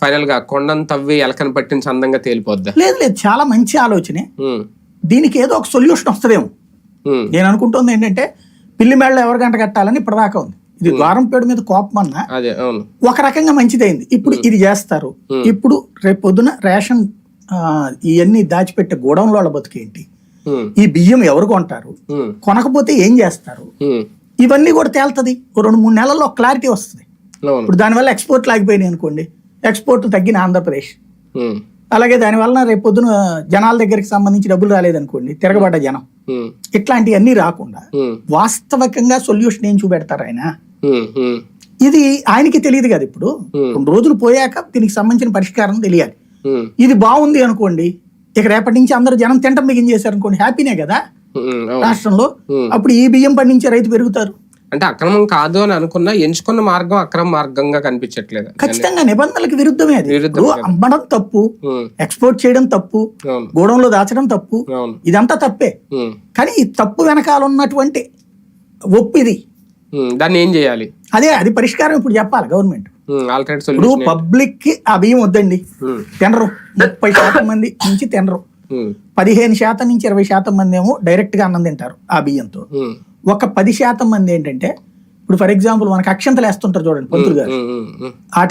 ఫైనల్గా కొండను తవ్వి ఎలకని పట్టించి అందంగా తేలిపోద్దా? లేదు లేదు. చాలా మంచి ఆలోచనే. ఉమ్, దీనికి ఏదో ఒక సొల్యూషన్ వస్తుందేమో. ఉమ్, నేను అనుకుంటుంది ఏంటంటే పిల్లి మేళ్ళ ఎవరు గంట కట్టాలని ఇప్పటిదాకా ఉంది. ఇది ద్వారంపేడు మీద కోపం అన్నా ఒక రకంగా మంచిదైంది. ఇప్పుడు ఇది చేస్తారు. ఇప్పుడు రేపు పొద్దున రేషన్ ఇవన్నీ దాచిపెట్టే గోడౌన్లో వాళ్ళ బతికేంటి? ఈ బియ్యం ఎవరు కొంటారు? కొనకపోతే ఏం చేస్తారు? ఇవన్నీ కూడా తేలుతుంది. రెండు మూడు నెలల్లో క్లారిటీ వస్తుంది. ఇప్పుడు దానివల్ల ఎక్స్పోర్ట్ లాగిపోయినాయి అనుకోండి. ఎక్స్పోర్ట్ తగ్గిన ఆంధ్రప్రదేశ్. అలాగే దానివల్ల రేపు పొద్దున జనాల దగ్గరికి సంబంధించి డబ్బులు రాలేదనుకోండి తిరగబడ్డ జనం. ఇట్లాంటివన్నీ రాకుండా వాస్తవికంగా సొల్యూషన్ ఏం చూపెడతారు ఆయన? ఇది ఆయనకి తెలియదు కదా ఇప్పుడు. రెండు రోజులు పోయాక దీనికి సంబంధించిన పరిష్కారం తెలియాలి. ఇది బాగుంది అనుకోండి ఇక రేపటి నుంచి అందరూ జనం తింటం బిగించేశారు అనుకోండి హ్యాపీనే కదా? రాష్ట్రంలో. అప్పుడు ఈ బియ్యం పండించే రైతు పెరుగుతారు. అంటే అక్రమం కాదు అని అనుకున్నా ఎంచుకున్న మార్గం అక్రమ మార్గంగా కనిపించట్లేదు. ఖచ్చితంగా నిబంధనలకు విరుద్ధమే అది. అమ్మడం తప్పు ఎక్స్పోర్ట్ చేయడం తప్పు గోడంలో దాచడం తప్పు ఇదంతా తప్పే. కానీ ఈ తప్పు వెనకాల ఉన్నటువంటి ఒప్పు ఇది. ఉమ్, దాన్ని ఏం చేయాలి? అదే అది పరిష్కారం ఇప్పుడు చెప్పాలి గవర్నమెంట్. ఇప్పుడు పబ్లిక్కి ఆ బియ్యం వద్దండి. తినరు. ముప్పై శాతం మంది నుంచి తినరు. పదిహేను శాతం నుంచి ఇరవై శాతం మంది ఏమో డైరెక్ట్గా అన్నం తింటారు ఆ బియ్యంతో. ఒక పది శాతం మంది ఏంటంటే ఇప్పుడు ఫర్ ఎగ్జాంపుల్ మనకి అక్షంతలు వేస్తుంటారు చూడండి పంతులు గారు. ఆట